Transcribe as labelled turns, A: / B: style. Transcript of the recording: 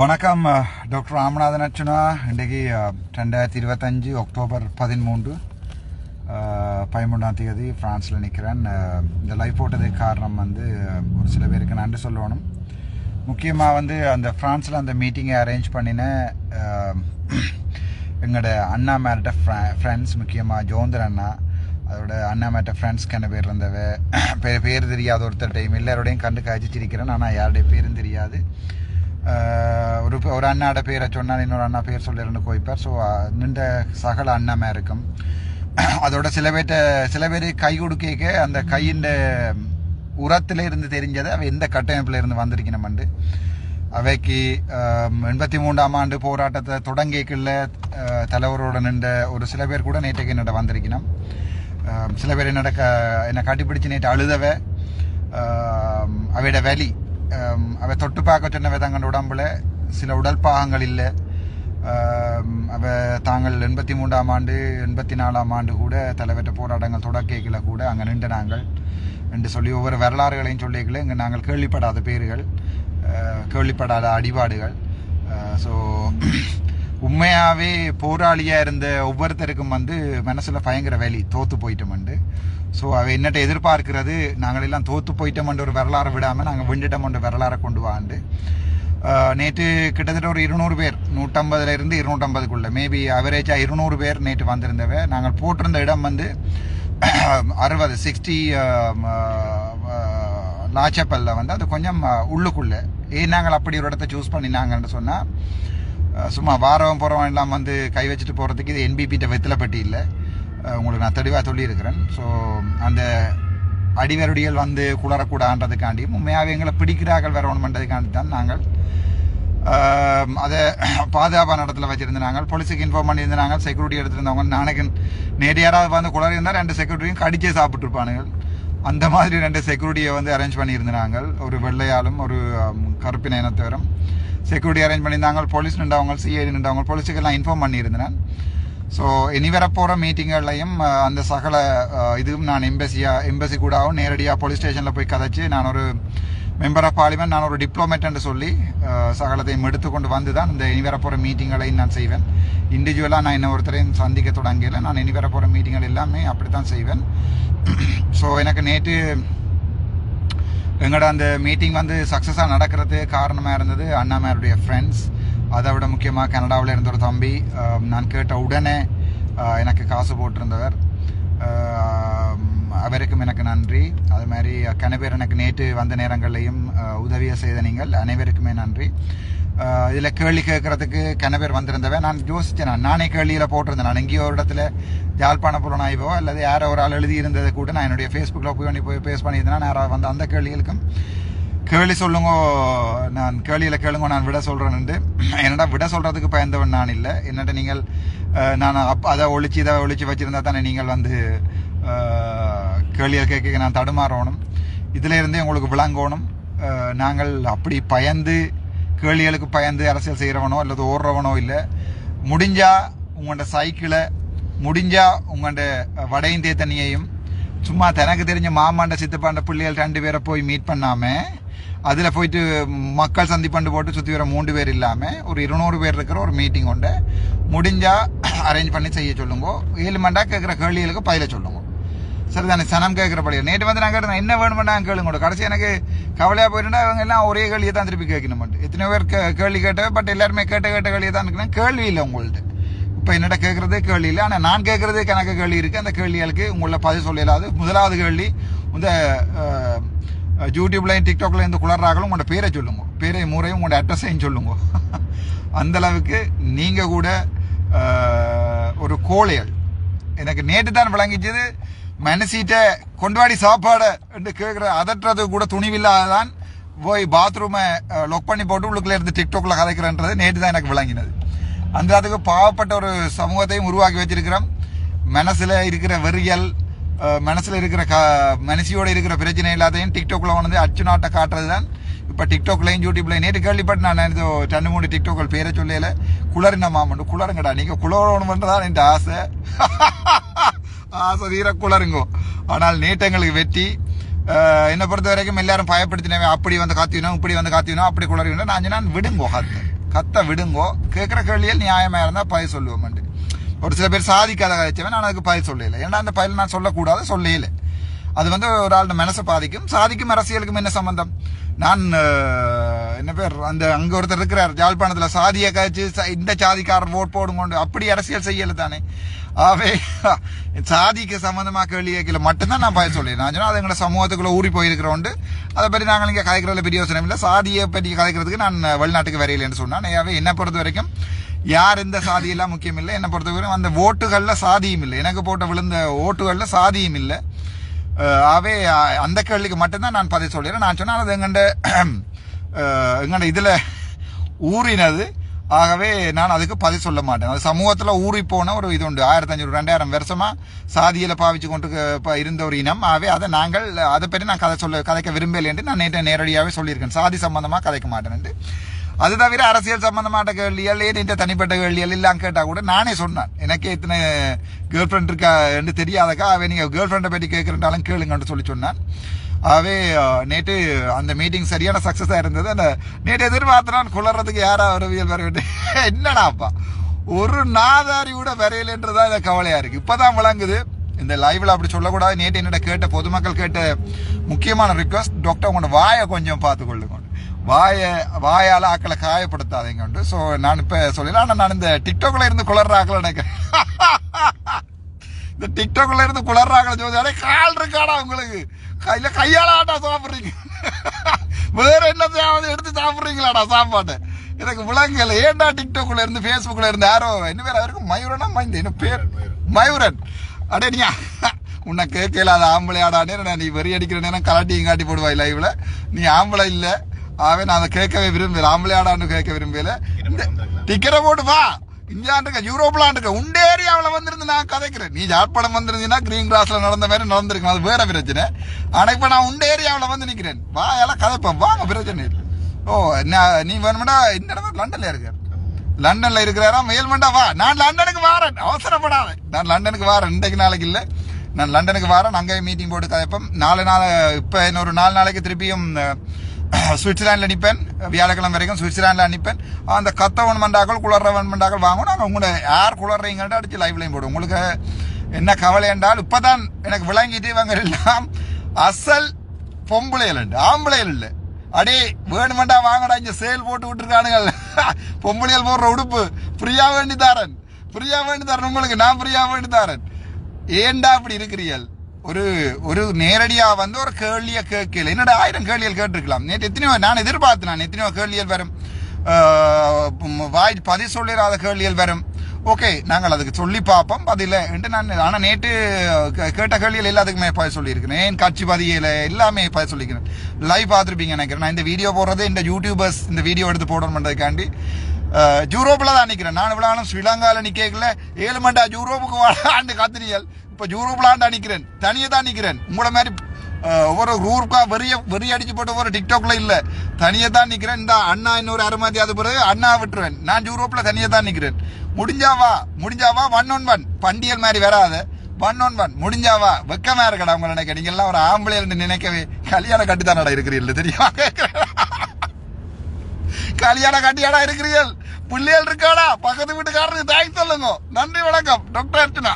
A: வணக்கம் டாக்டர் ராமநாதன் அர்ச்சுனா இன்றைக்கு ரெண்டாயிரத்தி இருபத்தஞ்சு அக்டோபர் பதிமூன்று பதிமூன்றாம் தேதி ஃப்ரான்ஸில் நிற்கிறேன் இந்த லைஃப் போட்டதுக்கு காரணம் வந்து ஒரு சில பேருக்கு நன்றி சொல்லணும். முக்கியமாக வந்து அந்த ஃப்ரான்ஸில் அந்த மீட்டிங்கை அரேஞ்ச் பண்ணின எங்களோட அண்ணா மேரிட்ட ஃப்ரெண்ட்ஸ் முக்கியமாக ஜோந்தர் அண்ணா அதோட அண்ணா மேட்ட ஃப்ரெண்ட்ஸ் கண்ண பேர் இருந்தவ பேர் பேர் தெரியாத ஒருத்தர்டையும் எல்லாரோடையும் கண்டு காய்ச்சி சிரிக்கிறேன் ஆனால் யாருடைய பேரும் தெரியாது. ஒரு ஒரு அண்ணாட பேரை சொன்னால் இன்னொரு அண்ணா பேர் சொல்லிருந்து கோய்ப்பார் ஸோ நின்ற சகல அண்ணமாக இருக்கும் அதோட சில பேர்ட்ட சில பேர் கை கொடுக்க அந்த கையின் உரத்தில் இருந்து தெரிஞ்சதை அவ எந்த கட்டமைப்பில் இருந்து வந்திருக்கணும்ண்டு அவைக்கு எண்பத்தி மூன்றாம் ஆண்டு போராட்டத்தை தொடங்கிக்குள்ள தலைவரோட நின்ற ஒரு சில பேர் கூட நேற்றைக்கு என்னோட வந்திருக்கணும் சில பேர் என்னோட க என்னை கட்டிப்பிடிச்சு நேற்று அழுதவ அவையோட வலி அவ தொட்டு பார்க்க சொன்னவ தங்களோட உடம்புல சில உடல் பாகங்கள் இல்லை அவ தாங்கள் எண்பத்தி மூன்றாம் ஆண்டு எண்பத்தி நாலாம் ஆண்டு கூட தலைவற்ற போராட்டங்கள் தொடக்கைகளை கூட அங்கே நின்று நாங்கள் என்று சொல்லி ஒவ்வொரு வரலாறுகளையும் சொல்லிக்கல இங்கே நாங்கள் கேள்விப்படாத பேர்கள் கேள்விப்படாத அடிபாடுகள் ஸோ உண்மையாகவே போராளியாக இருந்த ஒவ்வொருத்தருக்கும் வந்து மனசில் பயங்கர வேலி தோற்று போயிட்டோம்ண்டு ஸோ அவ என்னட்ட எதிர்பார்க்கிறது நாங்கள் எல்லாம் தோற்று போயிட்டோம்ன்ற ஒரு வரலாறை விடாமல் நாங்கள் விண்டுட்டோம்ன்ற வரலாறை கொண்டு வாண்டு நேற்று கிட்டத்தட்ட ஒரு இருநூறு பேர் நூற்றம்பதுலேருந்து இருநூற்றம்பதுக்குள்ளே இருநூற்றம்பதுக்குள்ள மேபி அவரேஜாக இருநூறு பேர் நேற்று வந்திருந்தவ. நாங்கள் போட்டிருந்த இடம் வந்து அறுபது சிக்ஸ்டி லாச்சப்பல்ல வந்து அது கொஞ்சம் உள்ளுக்குள்ளே. ஏன் நாங்கள் அப்படி ஒரு இடத்த சூஸ் பண்ணினாங்கன்னு சொன்னால் சும்மா வாரம் போகிறவன் எல்லாம் வந்து கை வச்சுட்டு போகிறதுக்கு இது என்பிபிட்ட வெத்திலப்பட்டி இல்லை. உங்களுக்கு நான் தெளிவாக சொல்லியிருக்கிறேன். ஸோ அந்த அடிவருடிகள் வந்து குளரக்கூடாதுன்றதுக்காண்டியும் உண்மையாகவே எங்களை பிடிக்கிறார்கள் வரணுன்றதுக்காண்டி தான் நாங்கள் அதை பாதுகாப்பான இடத்துல வச்சிருந்தாங்க போலீஸுக்கு இன்ஃபார்ம் பண்ணியிருந்தாங்க செக்யூரிட்டி எடுத்திருந்தவங்க நாளைக்கு நேற்று யாராவது வந்து குளறி இருந்தால் ரெண்டு செக்யூரிட்டியும் கடிச்சே சாப்பிட்டுருப்பானுங்க அந்த மாதிரி ரெண்டு செக்யூரிட்டியை வந்து அரேஞ்ச் பண்ணியிருந்தாங்க ஒரு வெள்ளையாலும் ஒரு கருப்பின இனத்தவரும். செக்யூரிட்டி அரேஞ்ச் பண்ணியிருந்தாங்க போலீஸ் நின்றவங்க சிஐடி நின்றவங்க போலீஸுக்கு எல்லாம் இன்ஃபார்ம் பண்ணியிருந்தேன் ஸோ இனி வரப்போகிற மீட்டிங்கள்லையும் அந்த சகல இதுவும் நான் எம்பசியாக எம்பசி கூடவும் நேரடியாக போலீஸ் ஸ்டேஷனில் போய் கதைச்சு நான் ஒரு மெம்பர் ஆஃப் பார்லிமெண்ட் நான் ஒரு டிப்ளமேட் சொல்லி சகலத்தையும் எடுத்துக்கொண்டு வந்து தான் இந்த இனி வரப்போகிற மீட்டிங்களையும் நான் செய்வேன். இண்டிவிஜுவலாக நான் இன்னும் ஒருத்தரையும் சந்திக்க தொடங்கல. நான் இனி வரப்போகிற மீட்டிங்கள் எல்லாமே அப்படி தான் செய்வேன். ஸோ எனக்கு நேற்று எங்களோட அந்த மீட்டிங் வந்து சக்ஸஸாக நடக்கிறது காரணமாக இருந்தது? அண்ணாமாருடைய ஃப்ரெண்ட்ஸ் அதை விட முக்கியமாக கனடாவில் இருந்த ஒரு தம்பி. நான் கேட்ட உடனே எனக்கு காசு போட்டிருந்தவர். அவருக்கும் எனக்கு நன்றி. அது மாதிரி கனபேர் எனக்கு நேற்று வந்த நேரங்களையும் உதவியை செய்த நீங்கள் அனைவருக்குமே நன்றி. இதில் கேள்வி கேட்கறதுக்கு கனபேர் வந்திருந்தவன். நான் யோசித்தேன் நான். நானே கேள்வியில் போட்டிருந்தேன். நான் எங்கேயோ ஒரு இடத்துல யாழ்ப்பாண புலனாய்வோ அல்லது யாரோ ஒரு ஆள் எழுதி இருந்ததை கூட நான் என்னுடைய ஃபேஸ்புக்கில் போய் பண்ணி போய் பேஸ் பண்ணியிருந்தேன் நான் யாராவது வந்து அந்த கேள்விகளுக்கும். கேள்வி சொல்லுங்க நான் கேள்வியில் கேளுங்க நான் விட சொல்கிறேன்ட்டு என்னடா விட சொல்கிறதுக்கு பயந்தவன் நான் இல்லை. என்னட்ட நீங்கள் நான் அப் அதை ஒழிச்சு இதை ஒழிச்சு வச்சுருந்தா தானே நீங்கள் வந்து கேள்வியை கேட்க நான் தடுமாறணும். இதிலிருந்தே உங்களுக்கு விளங்கணும். நாங்கள் அப்படி பயந்து கேள்விகளுக்கு பயந்து அரசியல் செய்கிறவனோ அல்லது ஓடுறவனோ இல்லை. முடிஞ்சால் உங்களோட சைக்கிளை முடிஞ்சால் உங்களோட வட இந்திய தண்ணியையும் சும்மா தனக்கு தெரிஞ்ச மாமாண்ட சித்தப்பாண்ட பிள்ளைகள் ரெண்டு பேரை போய் மீட் பண்ணாம அதில் போயிட்டு மக்கள் சந்திப்பண்டு போட்டு சுற்றி வர மூன்று பேர் இல்லாமல் ஒரு இருநூறு பேர் இருக்கிற ஒரு மீட்டிங் உண்டு. முடிஞ்சால் அரேஞ்ச் பண்ணி செய்ய சொல்லுங்க. ஏழு மண்டா கேட்குற கேள்விகளுக்கு பதில சொல்லுங்க. சரி தானே சனம் கேட்குற பழைய நேற்று வந்து நாங்கள் கேட்டேன் என்ன வேணுமெண்டா கேளுங்க. கடைசி எனக்கு கவலையாக போயிருந்தா அவங்க எல்லாம் ஒரே கேள்வியை தான் திருப்பி கேட்கணும்? எத்தனை பேர் கே கேள்வி கேட்டவே பட் எல்லாருமே கேட்ட கேட்ட கேள்வி தான் இருக்கணும் கேள்வி இல்லை உங்கள்ட்ட. இப்போ என்னட்ட கேட்குறது கேள்வி இல்லை. ஆனால் நான் கேட்குறது கணக்கு கேள்வி இருக்குது அந்த கேள்விகளுக்கு உங்களை பதில் சொல்லலாது. முதலாவது கேள்வி இந்த யூடியூப்லையும் டிக்டாக்லையும் இந்த குளர்றாங்களும் உங்களோட பேரை சொல்லுங்க. பேரை முறையும் உங்களோட அட்ரஸையும் சொல்லுங்க. அந்தளவுக்கு நீங்கள் கூட ஒரு கோழைகள். எனக்கு நேற்று தான் விளங்கிச்சது மனசீட்டை கொண்டாடி சாப்பாடை என்று கேட்குற அதட்டுறது கூட துணிவில்லாதான் போய் பாத்ரூமை லொக் பண்ணி போட்டு உள்ளுக்குள்ளே இருந்து டிக்டாக்ல கதைக்கிறன்றது நேற்று தான் எனக்கு விளங்கினது. அந்த அதுக்கு பாவப்பட்ட ஒரு சமூகத்தையும் உருவாக்கி வச்சிருக்கிறோம். மனசில் இருக்கிற வெறியல் மனசில் இருக்கிற க மனசியோடு இருக்கிற பிரச்சனை எல்லாத்தையும் டிக்டாக்ல வந்து அச்சு நாட்டை காட்டுறது தான் இப்போ டிக்டாக்லையும் யூடியூப்லையும் நேற்று கேள்விப்பட்டு நான் இது ரெண்டு மூணு டிக்டாக்கள் பேரை சொல்லல. குளறின மாமண்டு குளருங்கடா நீங்கள் குளரணுமன்றதான் என் ஆசை. ஆசை தீர குளருங்கோ ஆனால் நேற்று எங்களுக்கு வெட்டி என்னை பொறுத்த வரைக்கும் எல்லாரும் பயப்படுத்தினவே அப்படி வந்து காத்தினோம் இப்படி வந்து காத்தினோம் அப்படி குளறினோம் நான் நான் விடுங்கோ காத்து கத்த விடுங்கோ. கேட்குற கேள்வியில் நியாயமாக இருந்தால் பய சொல்லுவோம் ஒரு சில பேர் சாதிக்காத கழிச்சவன் நான் அதுக்கு பய சொல்லலை. ஏன்னா அந்த பயில் நான் சொல்லக்கூடாது சொல்லல. அது வந்து ஒரு ஆளோட மனசை பாதிக்கும். சாதிக்கும் அரசியலுக்கும் என்ன சம்பந்தம்? நான் என்ன பேர் அந்த அங்க ஒருத்தர் இருக்கிறார் யாழ்ப்பாணத்துல சாதியை கழிச்சு இந்த சாதிக்காரர் ஓட் போடுங்க அப்படி அரசியல் செய்யல தானே. ஆவே சாதிக்கு சம்பந்தமா கேள்வி கேட்கல. மட்டும்தான் நான் பய சொல்லி நான் சொன்னால் அது எங்களை சமூகத்துக்குள்ள ஊறி போயிருக்கிறோண்டு. அதை பற்றி நாங்கள் இங்கே கதைக்கிறதுல பெரிய யோசனை இல்லை. சாதியை பற்றி கதைக்கிறதுக்கு நான் வெளிநாட்டுக்கு வரையிலேன்னு சொன்னேன். ஆகவே என்னை பொறுத்த வரைக்கும் யார் எந்த சாதியெல்லாம் முக்கியம் இல்லை. என்னை பொறுத்த வரைக்கும் அந்த ஓட்டுகளில் சாதியும் இல்லை. எனக்கு போட்ட விழுந்த ஓட்டுகளில் சாதியும் இல்லை. ஆகவே அந்த கேள்விக்கு மட்டும்தான் நான் பதில் சொல்லிடுறேன் நான் சொன்னால் அது எங்கண்ட எங்கண்ட இதில் ஊறினது. ஆகவே நான் அதுக்கு பதில் சொல்ல மாட்டேன். அது சமூகத்தில் ஊறி போன ஒரு இது உண்டு. ஆயிரத்தி அஞ்சூறு ரெண்டாயிரம் வருஷமாக சாதியில் பாவிச்சு கொண்டு ப- இருந்த ஒரு இனம். ஆகவே அதை நாங்கள் அதை பற்றி நான் கதை சொல்ல கதைக்க விரும்பலை என்று நான் நேற்று நேரடியாகவே சொல்லியிருக்கேன். சாதி சம்பந்தமாக கதைக்க மாட்டேன் அது தவிர அரசியல் சம்பந்தமான கேள்விகள் ஏன் இந்த தனிப்பட்ட கேள்விகள் எல்லாம் கேட்டால் கூட நானே சொன்னேன். எனக்கே இத்தனை கேர்ள் ஃப்ரெண்ட் இருக்கா என்று தெரியாதக்கா அவன் நீங்கள் கேர்ள் ஃப்ரெண்டை பற்றி கேட்குறண்டாலும் கேளுங்கன்னு சொல்லி சொன்னான். ஆகவே நேற்று அந்த மீட்டிங் சரியான சக்ஸஸாக இருந்தது. அந்த நேற்று எதிர்பார்த்தனான் குளறதுக்கு யாரா உறவியல் வர வேண்டும் என்னடாப்பா ஒரு நாதாரி கூட வரையலைன்றதான் இந்த இருக்குது இப்போ தான் விளங்குது. இந்த லைவில் அப்படி சொல்லக்கூடாது. நேற்று என்னோட கேட்ட பொதுமக்கள் கேட்ட முக்கியமான ரிக்வஸ்ட் டாக்டர் உங்களோட வாயை கொஞ்சம் பார்த்து கொள்ளுங்க வாயை வாயால் ஆக்களை காயப்படுத்தாதீங்க ஸோ நான் இப்போ சொல்லல ஆனால் நான் இந்த டிக்டாக்ல இருந்து குளர்ற ஆக்களை நினைக்கிறேன் இந்த டிக்டாக்ல இருந்து குளர்றாங்கள ஜோதியாரே கால் இருக்காடா உங்களுக்கு? கையில் கையால் ஆட்டா சாப்பிட்றீங்க. வேற என்னத்தையாவது எடுத்து சாப்பிட்றீங்களாடா சாப்பாட்டை? எனக்கு விளங்கல ஏன்டா டிக்டாக்ல இருந்து ஃபேஸ்புக்கில் இருந்து யாரோ என்ன பேர் அவருக்கு? மயூரனா மைந்த என்ன பேர்? மயூரன். அடே நீ உன்னை கேட்கல அது ஆம்பளையாடானே நான் நீ வெறி அடிக்கிற நேரம் கலாட்டியும் காட்டி போடுவாய் லைவில் நீ ஆம்பளை இல்லை. ஆகவே நான் அதை கேட்கவே விரும்பல. ஆம்பளையாடான்னு கேட்க விரும்பல. இந்த டிக்கெட்டை போட்டு வா. இந்தியாண்டுக்க யூரோப்லாண்டுக்க உண்ட ஏரியாவில் வந்திருந்து நான் கதைக்கிறேன். நீ ஜாழ்ப்பாணம் வந்திருந்தீங்கன்னா கிரீன் கிராஸ்ல நடந்த மாதிரி நடந்திருக்கும். அது வேற பிரச்சனை. ஆனால் இப்போ நான் உண்ட ஏரியாவில் வந்து நிற்கிறேன் வா எல்லாம் கதைப்பேன். வாங்க பிரச்சனை இல்லை. ஓ நான் நீ வேணுமெண்டா இந்த இடத்துல லண்டனில் இருக்காரு லண்டனில் இருக்கிறாரா? மேல்மண்டா வா. நான் லண்டனுக்கு வாரேன். அவசரப்படாத. நான் லண்டனுக்கு வாரேன். இன்றைக்கு நாளைக்கு இல்லை. நான் லண்டனுக்கு வாரேன். அங்கே மீட்டிங் போட்டு கதைப்பேன். நாலு நாள் இப்போ இன்னொரு நாலு நாளைக்கு திருப்பியும் சுவிட்சர்லாண்டில் அனுப்பேன் வியாழக்கிழமை வரைக்கும் சுவிட்சர்லாண்டில் அனுப்பேன் அந்த கத்தவன் மண்டாக்கள் குளர்றவன் மண்டாக்கள் வாங்கணும். நாங்கள் உங்களை யார் குளர்றீங்கன்ட்டு அடித்து லைவ்லையும் போடுவோம். உங்களுக்கு என்ன கவலை என்றால் இப்போதான் எனக்கு விளங்கிட்டு இவங்க எல்லாம் அசல் பொம்பளைகள் உண்டு ஆம்பளைகள் இல்லை. அடே வேணுமெண்டா வாங்கடா இங்கே சேல் போட்டு விட்டுருக்கானுங்க பொம்பளைகள் போடுற உடுப்பு. ஃப்ரீயா வேண்டி தாரன் ஃப்ரீயா வேண்டி தரேன் உங்களுக்கு நான் ஃப்ரீயாக வேண்டி தாரன் ஏண்டா அப்படி இருக்கிறீர்கள்? ஒரு ஒரு நேரடியா வந்து ஒரு கேள்விய கேட்கல. என்னடா ஆயிரம் கேள்விகள் கேட்டிருக்கலாம். நேற்று எத்தனையோ நான் எதிர்பார்த்து நான் எத்தனையோ கேள்விகள் வரும். வாய் பதில் சொல்லிடாத கேள்விகள் வரும். ஓகே நாங்கள் அதுக்கு சொல்லி பார்ப்போம் பதில. என்று நான் ஆனால் நேற்று கேட்ட கேள்விகள் எல்லாத்துக்குமே பதில் சொல்லியிருக்கிறேன். ஏன் காட்சி பதியில் எல்லாமே பதில் சொல்லியிருக்கிறேன். லைவ் பார்த்துருப்பீங்க நினைக்கிறேன். நான் இந்த வீடியோ போடுறது இந்த யூடியூபர்ஸ் இந்த வீடியோ எடுத்து போடணுன்றதுக்காண்டி ஜூரோப்பில் யூரோப்பில் தான் நிற்கிறேன் நான் இவ்வளோ ஸ்ரீலங்காவில் நிற்கல ஏழு மண்டா யூரோப்புக்கு வாழாண்டு காத்திரியல் இப்போ யூரோப்பில் நிற்கிறேன் தனியாக தான் நிற்கிறேன் உங்களை மாதிரி ஒவ்வொரு ஊருக்கா வெறிய வெறி அடிச்சு போட்டு ஒரு டிக்டாக்ல இல்ல. தனியா தான் நிக்கிறேன். இந்த அண்ணா இன்னொரு அருமாதி அது பிறகு அண்ணா விட்டுருவேன். நான் யூரோப்பில் தனியா தான் நிக்கிறேன் முடிஞ்சாவா முடிஞ்சாவா ஒன் ஒன் ஒன் பண்டியல் மாதிரி வராத. ஒன் ஒன் ஒன் முடிஞ்சாவா வெக்கமா இருக்கடா உங்களை நினைக்க. நீங்க எல்லாம் ஒரு ஆம்பளை இருந்து நினைக்கவே கல்யாணம் கட்டித்தானடா இருக்கிறீர்கள் தெரியுமா? கல்யாண கட்டியாடா இருக்கிறீர்கள். பிள்ளைகள் இருக்காடா. பக்கத்து வீட்டுக்காரருக்கு தாய் சொல்லுங்க. நன்றி வணக்கம். டாக்டர் அர்ச்சனா.